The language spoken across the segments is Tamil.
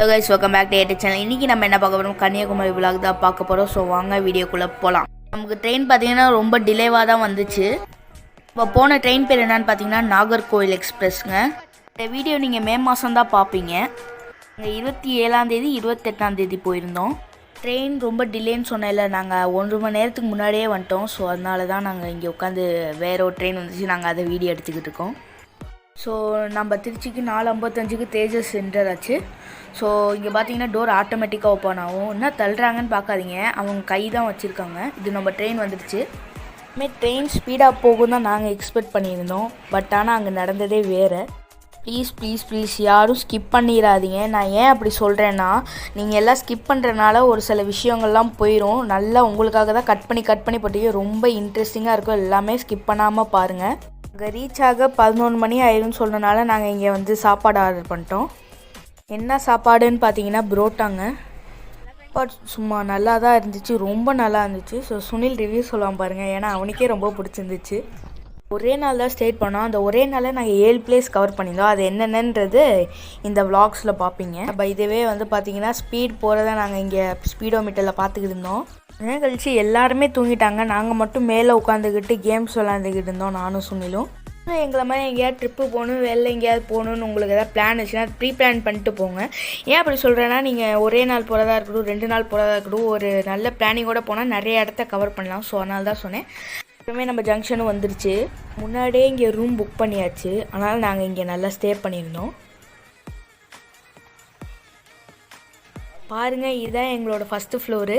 Hello guys welcome back to ஏட்டு சேனல் இன்றைக்கி நம்ம என்ன பார்க்க போகிறோம் கன்னியாகுமரி விழாக்கு தான் பார்க்க போகிறோம் ஸோ வாங்க வீடியோக்குள்ளே போகலாம் நமக்கு ட்ரெயின் பார்த்தீங்கன்னா ரொம்ப டிலேவாக தான் வந்துச்சு. இப்போ போன ட்ரெயின் பேர் என்னன்னு பார்த்தீங்கன்னா நாகர்கோவில் எக்ஸ்பிரஸ்ங்க இந்த வீடியோ நீங்கள் மே மாதம் தான் பார்ப்பீங்க. இங்கே இருபத்தி ஏழாந்தேதி இருபத்தெட்டாந்தேதி போயிருந்தோம். ட்ரெயின் ரொம்ப டிலேன்னு சொன்னதில்ல நாங்கள் ஒன்று மணி நேரத்துக்கு முன்னாடியே வந்துட்டோம். ஸோ அதனால தான் நாங்கள் இங்கே உட்காந்து வேற ஒரு ட்ரெயின் வந்துச்சு. நாங்கள் அதை வீடியோ எடுத்துக்கிட்டு இருக்கோம். ஸோ நம்ம திருச்சிக்கு நாலு ஐம்பத்தஞ்சுக்கு தேஜஸ் சென்டர் ஆச்சு. ஸோ இங்கே பார்த்தீங்கன்னா டோர் ஆட்டோமேட்டிக்காக ஓப்பன் ஆகும். என்ன தள்ளுறாங்கன்னு பார்க்காதீங்க அவங்க கை தான் வச்சுருக்காங்க. இது நம்ம ட்ரெயின் வந்துடுச்சு. இதுமாரி ட்ரெயின் ஸ்பீடாக போகும் தான் நாங்கள் எக்ஸ்பெக்ட் பண்ணியிருந்தோம். பட் ஆனால் அங்கே நடந்ததே வேறு. ப்ளீஸ் ப்ளீஸ் ப்ளீஸ் யாரும் ஸ்கிப் பண்ணிடாதீங்க நான் ஏன் அப்படி சொல்கிறேன்னா நீங்கள் எல்லாம் ஸ்கிப் பண்ணுறனால ஒரு சில விஷயங்கள்லாம் போயிடும் நல்லா உங்களுக்காக தான் கட் பண்ணி கட் பண்ணி போட்டீங்க ரொம்ப இன்ட்ரெஸ்டிங்காக இருக்கும். எல்லாமே ஸ்கிப் பண்ணாமல் பாருங்கள் அங்கே ரீச் ஆக பதினொன்று மணி ஆயிரும்னு சொன்னனால நாங்கள் இங்கே வந்து சாப்பாடு ஆர்டர் பண்ணிட்டோம். என்ன சாப்பாடுன்னு பார்த்தீங்கன்னா புரோட்டாங்க. பட் சும்மா நல்லா தான் இருந்துச்சு ரொம்ப நல்லா இருந்துச்சு. ஸோ சுனில் ரிவ்யூ சொல்லுவான் பாருங்கள் ஏன்னா அவனுக்கே ரொம்ப பிடிச்சிருந்துச்சு. ஒரே நாள் தான் ஸ்டேட் பண்ணோம். அந்த ஒரே நாளில் நாங்கள் ஏழு பிளேஸ் கவர் பண்ணியிருந்தோம். அது என்னென்னன்றது இந்த விளாக்ஸில் பார்ப்பீங்க பை இதுவே வந்து பார்த்தீங்கன்னா ஸ்பீட் போகிறத நாங்கள் இங்கே ஸ்பீடோ மீட்டரில் பார்த்துக்கிட்டு இருந்தோம். நேரம் கழிச்சு எல்லாருமே தூங்கிட்டாங்க. நாங்கள் மட்டும் மேலே உட்காந்துக்கிட்டு கேம்ஸ் விளாண்டுக்கிட்டு இருந்தோம் நானும் சுனிலும். எங்களை மாதிரி எங்கேயாவது ட்ரிப்பு போகணும் வெளில எங்கேயாவது போகணுன்னு உங்களுக்கு ஏதாவது பிளான் வச்சுன்னா ப்ரீ பிளான் பண்ணிட்டு போங்க. ஏன் அப்படி சொல்கிறேன்னா நீங்கள் ஒரே நாள் போகிறதா இருக்கட்டும் ரெண்டு நாள் போகிறதா இருக்கட்டும் ஒரு நல்ல பிளானிங்கோட போனால் நிறைய இடத்த கவர் பண்ணலாம். ஸோ அதனால தான் சொன்னேன். இப்போவே நம்ம ஜங்ஷனும் வந்துருச்சு. முன்னாடியே இங்கே ரூம் புக் பண்ணியாச்சு. அதனால் நாங்கள் இங்கே நல்லா ஸ்டே பண்ணியிருந்தோம். பாருங்க இதுதான் எங்களோட ஃபஸ்ட்டு ஃப்ளோரு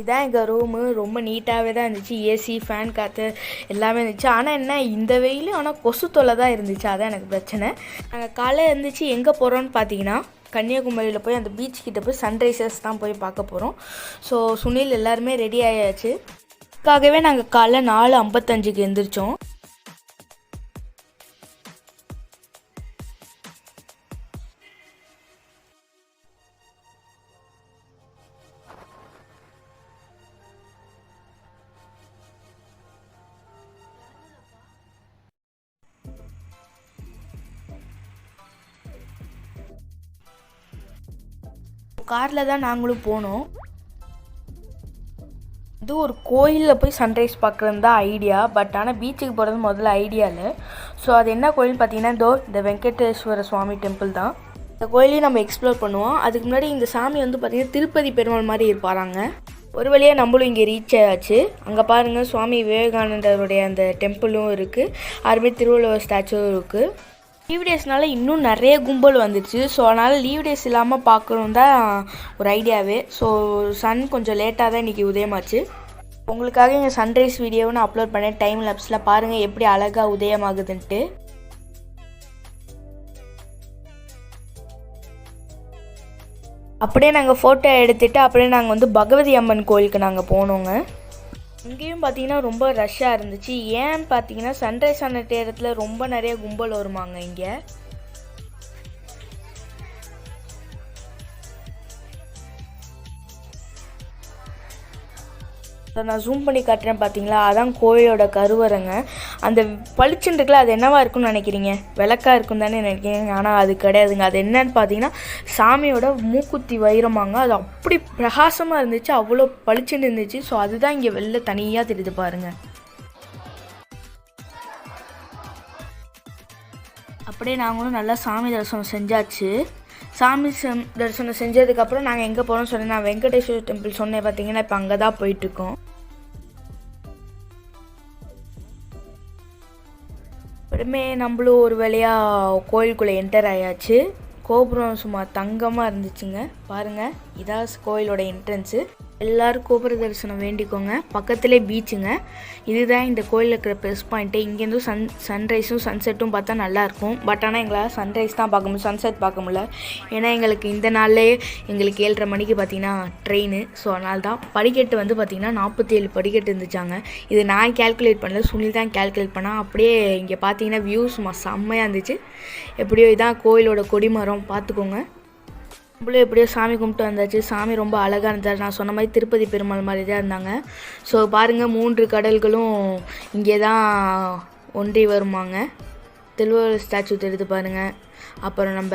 இதான் எங்கள் ரூமு ரொம்ப நீட்டாகவே தான் இருந்துச்சு. ஏசி ஃபேன் காற்று எல்லாமே இருந்துச்சு. ஆனால் என்ன இந்த வெயில் ஆனால் கொசு தொல்லை தான் இருந்துச்சு. அதான் எனக்கு பிரச்சனை. நாங்கள் காலையில் இருந்துச்சு எங்கே போகிறோன்னு பார்த்தீங்கன்னா கன்னியாகுமரியில் போய் அந்த பீச் கிட்ட போய் சன்ரைசர்ஸ் தான் போய் பார்க்க போகிறோம் ஸோ சுனில் எல்லாருமே ரெடி ஆயாச்சு. அதுக்காகவே நாங்கள் காலைல நாலு ஐம்பத்தஞ்சுக்கு எழுந்திரிச்சோம் காரில் தான் நாங்களும் போனோம். இது ஒரு கோயிலில் போய் சன்ரைஸ் பார்க்குறது தான் ஐடியா பட் ஆனால் பீச்சுக்கு போகிறது முதல்ல ஐடியா இல்லை. ஸோ அது என்ன கோயில்னு பார்த்தீங்கன்னா இதோ இந்த வெங்கடேஸ்வர சுவாமி டெம்பிள் தான். இந்த கோயிலையும் நம்ம எக்ஸ்ப்ளோர் பண்ணுவோம். அதுக்கு முன்னாடி இந்த சாமி வந்து பார்த்திங்கன்னா திருப்பதி பெருமாள் மாதிரி இருப்பாராங்க. ஒரு வழியாக நம்மளும் இங்கே ரீச் ஆச்சு அங்கே பாருங்கள் சுவாமி விவேகானந்தருடைய அந்த டெம்பிளும் இருக்குது அதுமாரி திருவள்ளுவர் ஸ்டாச்சுவும் இருக்குது லீவ் டேஸ்னால இன்னும் நிறைய கும்பல் வந்துச்சு ஸோ அதனால் லீவ் டேஸ் இல்லாமல் பார்க்கணும் தான் ஒரு ஐடியாவே. ஸோ சன் கொஞ்சம் லேட்டாக தான் இன்றைக்கி உதயமாச்சு. உங்களுக்காக எங்கள் சன்ரைஸ் வீடியோவை நான் அப்லோட் பண்ணேன். டைம் லேப்ஸில் பாருங்கள் எப்படி அழகாக உதயமாகுதுன்ட்டு. அப்படியே நாங்கள் ஃபோட்டோ எடுத்துகிட்டு அப்படியே நாங்கள் வந்து பகவதி அம்மன் கோயிலுக்கு நாங்கள் போனோங்க. இங்கேயும் பார்த்தீங்கன்னா ரொம்ப ரஷ்ஷாக இருந்துச்சு. ஏன்னு பார்த்தீங்கன்னா சன்ரைஸ் ஆன நேரத்தில் ரொம்ப நிறைய கும்பல் வருமாங்க இங்கே. அதை நான் ஜூம் பண்ணி காட்டுறேன் பார்த்தீங்களா அதான் கோயிலோட கருவறைங்க. அந்த பளிச்சுன்னு இருக்குல்ல அது என்னவா இருக்கும்னு நினைக்கிறீங்க? விளக்காக இருக்கும் தானே நினைக்கிறீங்க? ஆனால் அது கிடையாதுங்க. அது என்னன்னு பார்த்தீங்கன்னா சாமியோட மூக்குத்தி வைரமாங்க. அது அப்படி பிரகாசமாக இருந்துச்சு அவ்வளோ பளிச்சுன்னு இருந்துச்சு. ஸோ அதுதான் இங்கே வெளில தனியாக தெரியுது பாருங்க. அப்படியே நாங்களும் நல்லா சாமி தரிசனம் செஞ்சாச்சு. சாமி தரிசனம் செஞ்சதுக்கப்புறம் நாங்கள் எங்கே போகிறோம்னு சொன்னேன். நான் வெங்கடேஸ்வர டெம்பிள் சொன்னேன் பார்த்தீங்கன்னா இப்போ அங்கே தான் போயிட்டுருக்கோம் எல்லாருமே நம்மளும் ஒரு வழியாக கோயிலுக்குள்ளே என்டர் ஆயாச்சு. கோபுரம் சும்மா தங்கமாக இருந்துச்சுங்க. பாருங்கள் இதான் கோயிலோட என்ட்ரன்ஸு எல்லோரும் கோபுர தரிசனம் வேண்டிக்கோங்க. பக்கத்துலேயே பீச்சுங்க இதுதான் இந்த கோயிலில் இருக்கிற ப்ளஸ் பாயிண்ட்டு இங்கேருந்து சன் சன்ரைஸும் சன்செட்டும் பார்த்தா நல்லாயிருக்கும். பட் ஆனால் எங்களால் சன்ரைஸ் தான் பார்க்க முடியும். சன்செட் பார்க்க முடியல. ஏன்னா எங்களுக்கு இந்த நாள்லேயே எங்களுக்கு ஏழரை மணிக்கு பார்த்தீங்கன்னா ட்ரெயின் ஸோ அதனால தான் படிக்கட்டு வந்து பார்த்திங்கன்னா நாற்பத்தி ஏழு படிக்கட்டு இருந்துச்சாங்க. இது நான் கேல்குலேட் பண்ணல. சுனில் தான் கேல்குலேட் பண்ணால் அப்படியே இங்கே பார்த்தீங்கன்னா வியூஸ் செம்மையாக இருந்துச்சு. எப்படியோ இதான் கோயிலோட கொடிமரம். பார்த்துக்கோங்க. நம்மளும் எப்படியோ சாமி கும்பிட்டு வந்தாச்சு. சாமி ரொம்ப அழகாக இருந்தார். நான் சொன்ன மாதிரி திருப்பதி பெருமாள் மாதிரி தான் இருந்தாங்க. ஸோ பாருங்கள் மூன்று கடல்களும் இங்கே தான் ஒன்றி வருமாங்க. திருவள்ளுவர் ஸ்டாச்சு எடுத்து பாருங்கள் அப்புறம் நம்ம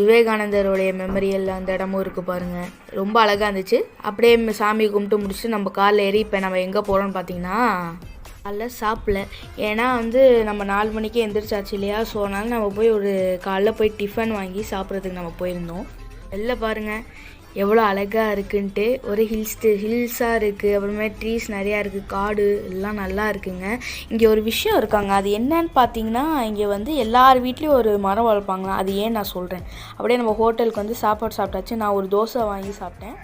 விவேகானந்தருடைய மெமரியல் அந்த இடமும் இருக்குது பாருங்கள் ரொம்ப அழகாக இருந்துச்சு. அப்படியே சாமி கும்பிட்டு முடிச்சுட்டு நம்ம காலில் ஏறி இப்போ நம்ம எங்கே போகிறோம்னு பார்த்தீங்கன்னா காலைல சாப்பிடல. ஏன்னா வந்து நம்ம நாலு மணிக்கு எந்திரிச்சாச்சு இல்லையா? ஸோ அதனால நம்ம போய் ஒரு காலைல போய் டிஃபன் வாங்கி சாப்பிட்றதுக்கு நம்ம போயிருந்தோம். வெளில பாருங்கள் எவ்வளோ அழகாக இருக்குன்ட்டு. ஒரு ஹில்ஸ் ஹில்ஸாக இருக்குது அப்புறமே ட்ரீஸ் நிறையா இருக்குது காடு எல்லாம் நல்லா இருக்குங்க. இங்கே ஒரு விஷயம் இருக்காங்க. அது என்னன்னு பார்த்தீங்கன்னா இங்கே வந்து எல்லார் வீட்லேயும் ஒரு மரம் வளர்ப்பாங்களாம். அது ஏன் நான் சொல்கிறேன் அப்படியே நம்ம ஹோட்டலுக்கு வந்து சாப்பாடு சாப்பிட்டாச்சு. நான் ஒரு தோசை வாங்கி சாப்பிட்டேன்.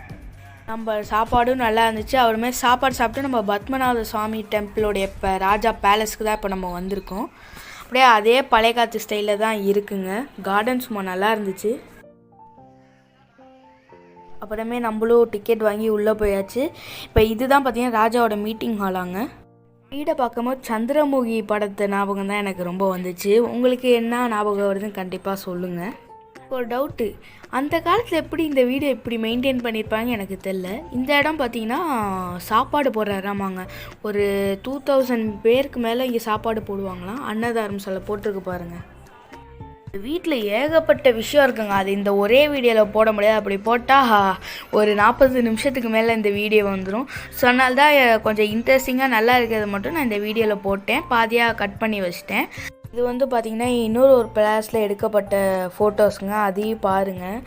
நம்ம சாப்பாடும் நல்லா இருந்துச்சு. அப்புறமே சாப்பாடு சாப்பிட்டு நம்ம பத்மநாத சுவாமி டெம்பிளோடைய இப்போ ராஜா பேலஸ்க்கு தான் இப்போ நம்ம வந்திருக்கோம். அப்படியே அதே பழைய காத்து ஸ்டைலில் தான் இருக்குங்க. கார்டன் சும்மா நல்லா இருந்துச்சு. அப்புறமே நம்மளும் டிக்கெட் வாங்கி உள்ளே போயாச்சு. இப்போ இதுதான் பார்த்தீங்கன்னா ராஜாவோட மீட்டிங் ஹாலாங்க வீடை பார்க்கும்போது சந்திரமுகி படத்தை ஞாபகம் தான் எனக்கு ரொம்ப வந்துச்சு. உங்களுக்கு என்ன ஞாபகம் வருதுன்னு கண்டிப்பாக சொல்லுங்கள் ஒரு டவுட்டு. அந்த காலத்தில் எப்படி இந்த வீடு எப்படி மெயின்டைன் பண்ணியிருப்பாங்க எனக்கு தெரில இந்த இடம் பார்த்தீங்கன்னா சாப்பாடு போடுற இடமாங்க ஒரு டூ தௌசண்ட் பேருக்கு மேலே இங்கே சாப்பாடு போடுவாங்களாம். அன்னதாரம் சொல்ல போட்டிருக்கு பாருங்கள் வீட்டில் ஏகப்பட்ட விஷயம் இருக்குங்க. அது இந்த ஒரே வீடியோவில் போட முடியாது. அப்படி போட்டால் ஒரு நாற்பது நிமிஷத்துக்கு மேலே இந்த வீடியோ வந்துடும் ஸோ அதனால தான் கொஞ்சம் இன்ட்ரெஸ்டிங்காக நல்லா இருக்கிறது மட்டும் நான் இந்த வீடியோவில் போட்டேன். பாதியாக கட் பண்ணி வச்சிட்டேன். இது வந்து பார்த்திங்கன்னா இன்னொரு ஒரு பிளாஸில் எடுக்கப்பட்ட ஃபோட்டோஸுங்க அதையும் பாருங்கள்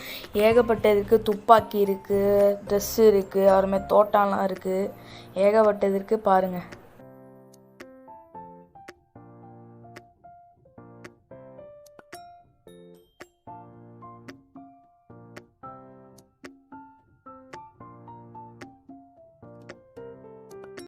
ஏகப்பட்ட இருக்குது துப்பாக்கி இருக்குது ட்ரெஸ்ஸு இருக்குது அப்புறமே தோட்டம்லாம் இருக்குது ஏகப்பட்டது இருக்குது பாருங்கள்